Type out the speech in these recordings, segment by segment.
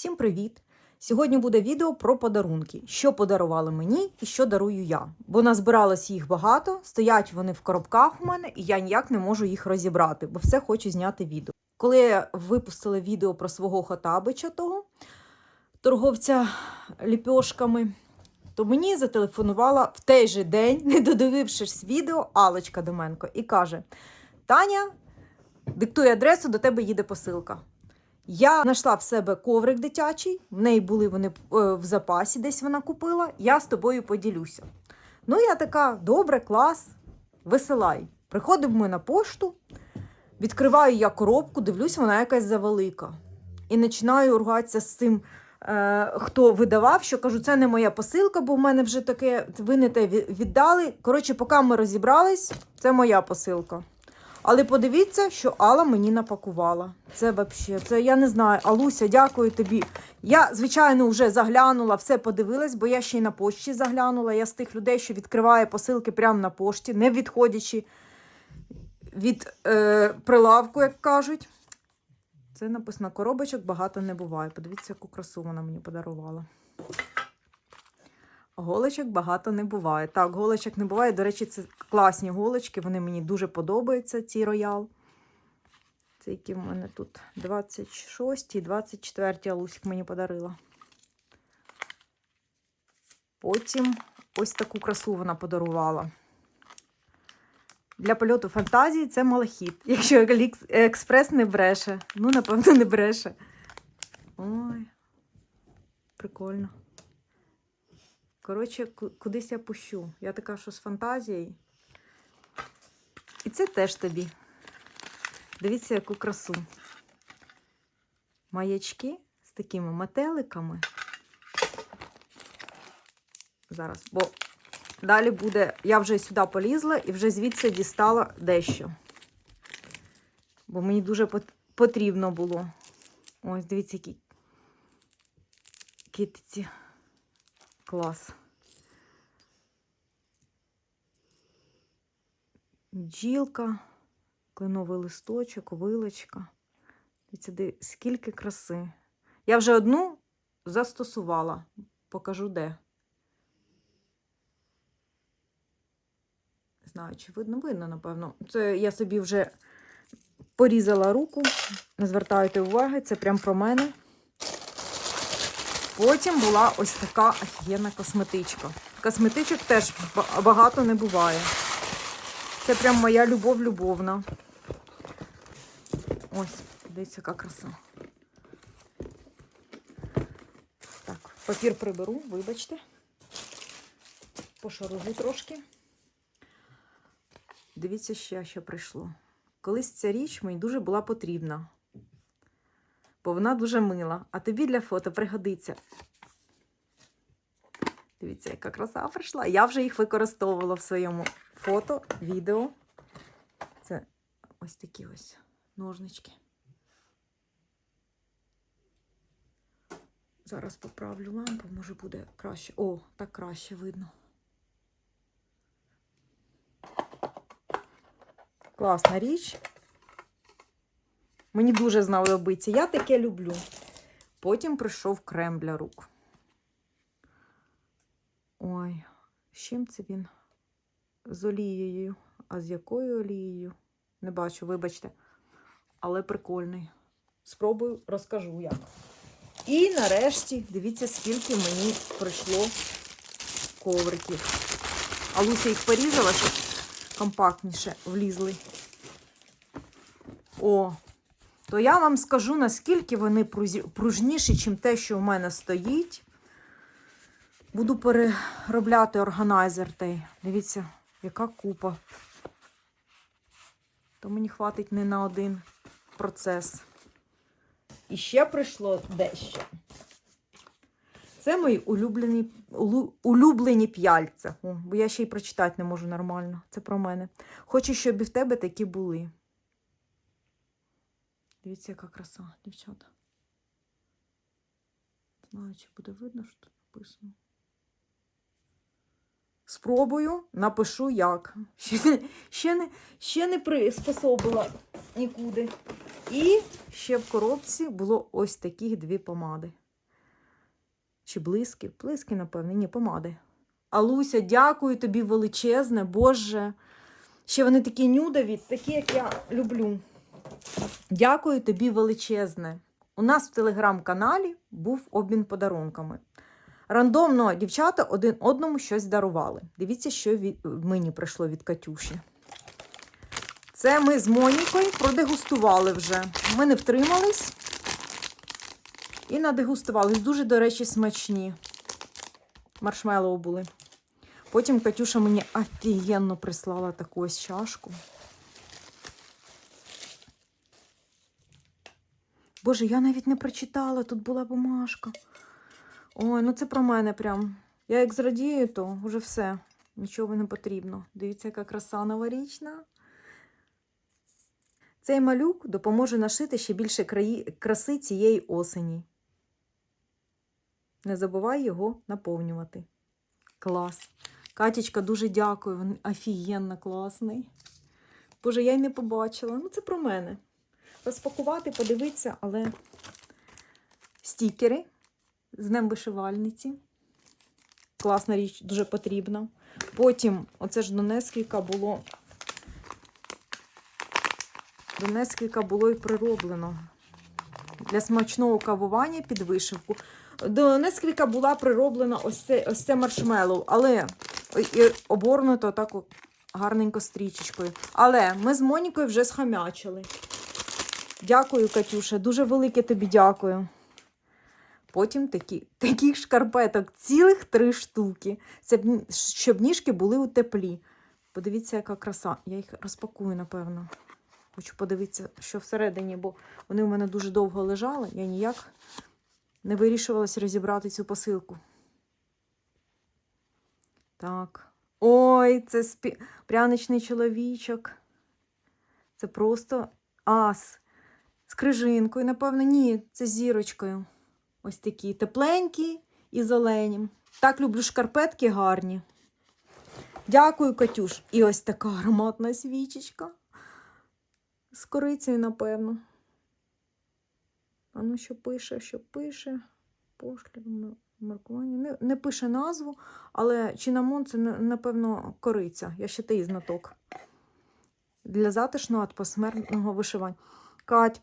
Всім привіт! Сьогодні буде відео про подарунки, що подарували мені і що дарую я. Бо назбиралось їх багато, стоять вони в коробках у мене, і я ніяк не можу їх розібрати, бо все хочу зняти відео. Коли я випустила відео про свого Хотабича того торговця ліпьошками, то мені зателефонувала в той же день, не додивившись відео, Алочка Доменко, і каже: Таня, диктуй адресу, до тебе їде посилка. Я знайшла в себе коврик дитячий, в неї були вони е, в запасі, десь вона купила. Я з тобою поділюся. Ну, я така, добре, клас, висилай. Приходимо ми на пошту, відкриваю я коробку, дивлюсь, вона якась завелика. І починаю ругатися з цим, е, хто видавав, що кажу, це не моя посилка, бо в мене вже таке, ви не те віддали. Коротше, поки ми розібрались, це моя посилка. Але подивіться, що Алла мені напакувала. Це взагалі, це я не знаю. Алуся, дякую тобі. Я, звичайно, вже заглянула, все подивилась, бо я ще й на пошті заглянула. Я з тих людей, що відкриває посилки прямо на пошті, не відходячи від е, прилавку, як кажуть. Це написано: коробочок багато не буває. Подивіться, яку красу вона мені подарувала. Голочок багато не буває. Так, голочок не буває. До речі, це класні голочки. Вони мені дуже подобаються, ці роял. Це які в мене тут 26 і 24 Алусік мені подарила. Потім ось таку красу вона подарувала. Для польоту фантазії це малахіт. Якщо експрес не бреше. Ну, напевно, не бреше. Ой, прикольно. Коротше, кудись я пущу. Я така, що з фантазією. І це теж тобі. Дивіться, яку красу. Маячки з такими метеликами. Зараз, бо далі буде. Я вже сюди полізла і вже звідси дістала дещо. Бо мені дуже потрібно було. Ось, дивіться, які китиці. Клас. Бджілка, кленовий листочок, вилочка. Дивіться, скільки краси. Я вже одну застосувала. Покажу де. Не знаю, чи видно, видно, напевно. Це я собі вже порізала руку. Не звертайте уваги, це прям про мене. Потім була ось така офігенна косметичка. Косметичок теж багато не буває. Це прям моя любов любовна. Ось, дивіться, яка краса. Так, папір приберу, вибачте. Пошаружу трошки. Дивіться, ще що прийшло. Колись ця річ мені дуже була потрібна бо вона дуже мила. А тобі для фото пригодиться. Дивіться, яка краса прийшла. Я вже їх використовувала в своєму фото, відео. Це ось такі ось ножнички. Зараз поправлю лампу, може буде краще. О, так краще видно. Класна річ. Мені дуже знадобиться. Я таке люблю. Потім прийшов крем для рук. Ой, з чим це він? З олією. А з якою олією? Не бачу, вибачте. Але прикольний. Спробую, розкажу як. І нарешті, дивіться, скільки мені прийшло ковриків. А Луся їх порізала, щоб компактніше влізли. О, то я вам скажу, наскільки вони пружніші, ніж те, що в мене стоїть. Буду переробляти органайзер той. Дивіться, яка купа. То мені хватить не на один процес. І ще прийшло дещо. Це мої улюблені, улюблені п'яльця. Бо я ще й прочитати не можу нормально. Це про мене. Хочу, щоб і в тебе такі були. Дивіться, яка краса, дівчата. Не знаю, чи буде видно, що тут написано. Спробую, напишу як. Ще, не- ще, не, ще не приспособила нікуди. І ще в коробці було ось таких дві помади. Чи блиски? Блиски, напевно, ні, помади. Алуся, дякую тобі величезне, Боже. Ще вони такі нюдові, такі, як я люблю. Дякую тобі величезне. У нас в телеграм-каналі був обмін подарунками. Рандомно дівчата один одному щось дарували. Дивіться, що від... мені прийшло від Катюші. Це ми з Монікою продегустували вже. Ми не втримались і надегустували. Дуже, до речі, смачні. Маршмеллоу були. Потім Катюша мені офігенно прислала таку ось чашку. Боже, я навіть не прочитала, тут була бумажка. Ой, ну це про мене прям. Я як зрадію, то вже все. Нічого не потрібно. Дивіться, яка краса новорічна. Цей малюк допоможе нашити ще більше краї... краси цієї осені. Не забувай його наповнювати. Клас. Катічка, дуже дякую. Він офігенно класний. Боже, я й не побачила. Ну, це про мене. Розпакувати, подивитися, але стікери з Днем вишивальниці. Класна річ, дуже потрібна. Потім, оце ж до Несквіка було. До Несквіка було і прироблено. Для смачного кавування під вишивку. До Несквіка була прироблена ось це, ось це маршмеллоу, але і оборнуто так гарненько стрічечкою. Але ми з Монікою вже схамячили. Дякую, Катюша, дуже велике тобі дякую. Потім такі, таких шкарпеток, цілих три штуки. Щоб ніжки були у теплі. Подивіться, яка краса. Я їх розпакую, напевно. Хочу подивитися, що всередині, бо вони у мене дуже довго лежали. Я ніяк не вирішувалася розібрати цю посилку. Так. Ой, це спі... пряничний чоловічок. Це просто ас. З крижинкою, напевно, ні, це зірочкою. Ось такі тепленькі і зелені. Так люблю шкарпетки гарні. Дякую, Катюш. І ось така ароматна свічечка. З корицею, напевно. А ну, що пише, що пише. Пошлі, маркування. Не, не пише назву, але чинамон це, напевно, кориця. Я ще той знаток. Для затишного атмосферного вишивання. Кать,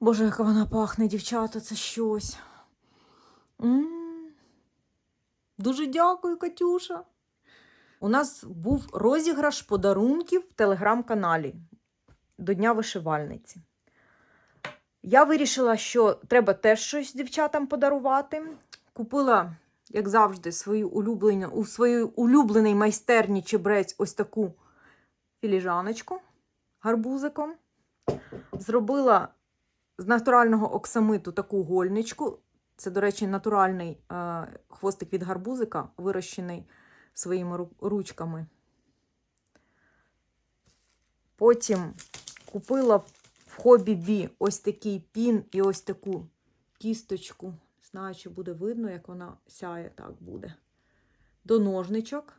Боже, яка вона пахне, дівчата, це щось. м Дуже дякую, Катюша. У нас був розіграш подарунків в телеграм-каналі до Дня вишивальниці. Я вирішила, що треба теж щось дівчатам подарувати. Купила, як завжди, свою улюблену, у своїй улюбленій майстерні чебрець ось таку філіжаночку гарбузиком. Зробила з натурального оксамиту таку гольничку. Це, до речі, натуральний е, хвостик від гарбузика, вирощений своїми ручками. Потім купила в хобі Бі ось такий пін і ось таку кісточку. Знаю, чи буде видно, як вона сяє, так буде. До ножничок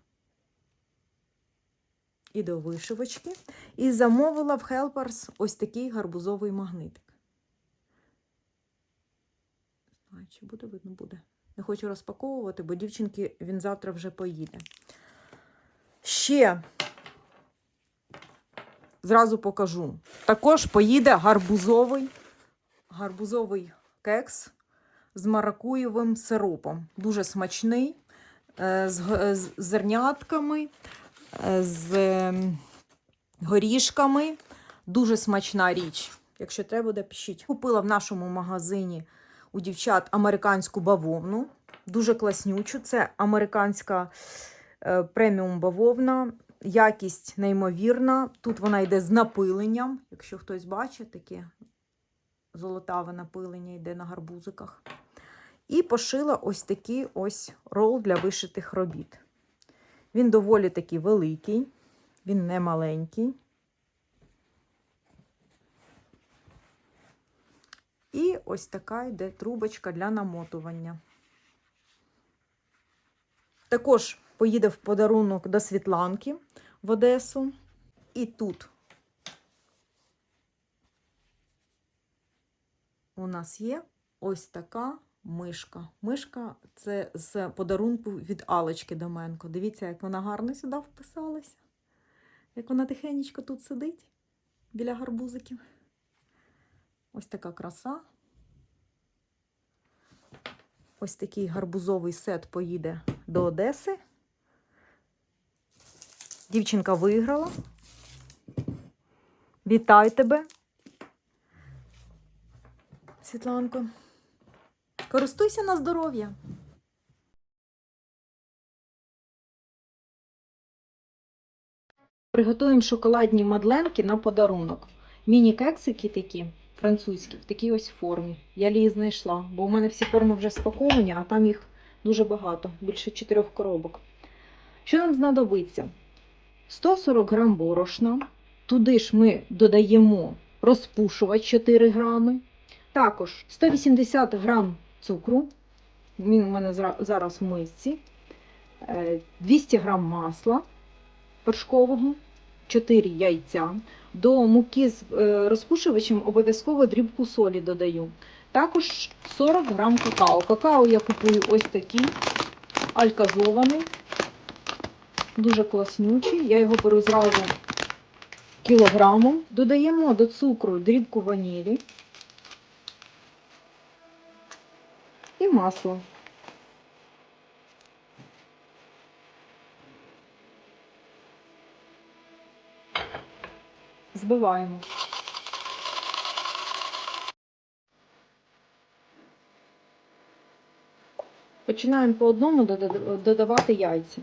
і до вишивочки. І замовила в Helpers ось такий гарбузовий магнитик. Не чи буде видно буде. Не хочу розпаковувати, бо дівчинки він завтра вже поїде. Ще зразу покажу. Також поїде гарбузовий, гарбузовий кекс з маракуєвим сиропом. Дуже смачний, е, з, зернятками, е, з ем, горішками. Дуже смачна річ. Якщо треба, буде пишіть. Купила в нашому магазині у дівчат американську бавовну. Дуже класнючу. Це американська е, преміум бавовна. Якість неймовірна. Тут вона йде з напиленням. Якщо хтось бачить, таке золотаве напилення йде на гарбузиках. І пошила ось такий ось рол для вишитих робіт. Він доволі таки великий, він не маленький. І ось така йде трубочка для намотування. Також поїде в подарунок до Світланки в Одесу. І тут у нас є ось така мишка. Мишка це з подарунку від Алочки Доменко. Дивіться, як вона гарно сюди вписалася. Як вона тихенечко тут сидить біля гарбузиків. Ось така краса. Ось такий гарбузовий сет поїде до Одеси. Дівчинка виграла. Вітаю тебе, Світланко. Користуйся на здоров'я. Приготуємо шоколадні мадленки на подарунок. Міні-кексики такі, французькі, в такій ось формі. Я її знайшла, бо у мене всі форми вже спаковані, а там їх дуже багато, більше чотирьох коробок. Що нам знадобиться? 140 грам борошна. Туди ж ми додаємо розпушувач 4 грами. Також 180 грам цукру. Він у мене зараз в мисці. Е, 200 грам масла вершкового, 4 яйця. До муки з е, розпушувачем обов'язково дрібку солі додаю. Також 40 грам какао. Какао я купую ось такий, альказований, дуже класнючий. Я його беру зразу кілограмом. Додаємо до цукру дрібку ванілі і масло. Збиваємо. Починаємо по одному додавати яйця.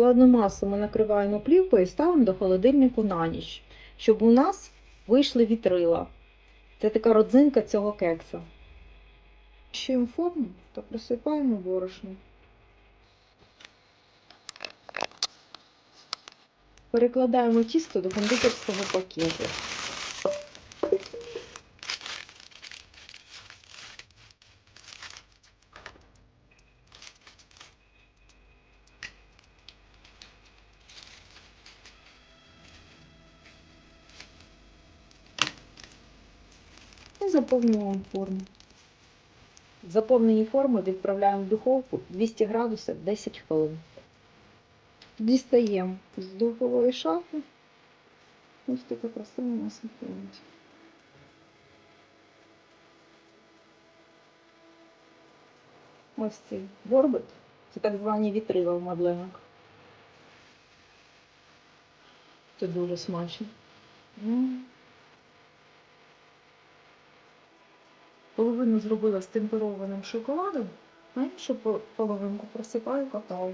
Складну масу ми накриваємо плівкою і ставимо до холодильнику на ніч, щоб у нас вийшли вітрила. Це така родзинка цього кекса. Щуємо форму та присипаємо борошно. Перекладаємо тісто до кондитерського пакету. І заповнюємо форму. Заповнені форми відправляємо в духовку 200 градусів 10 хвилин. Дістаємо з духової шафи. Ось така красива у нас виходить. Ось цей горбик. Це так звані вітрила в мадленах. Це дуже смачно. Половину зробила з темперованим шоколадом, а іншу по- половинку просипаю какао.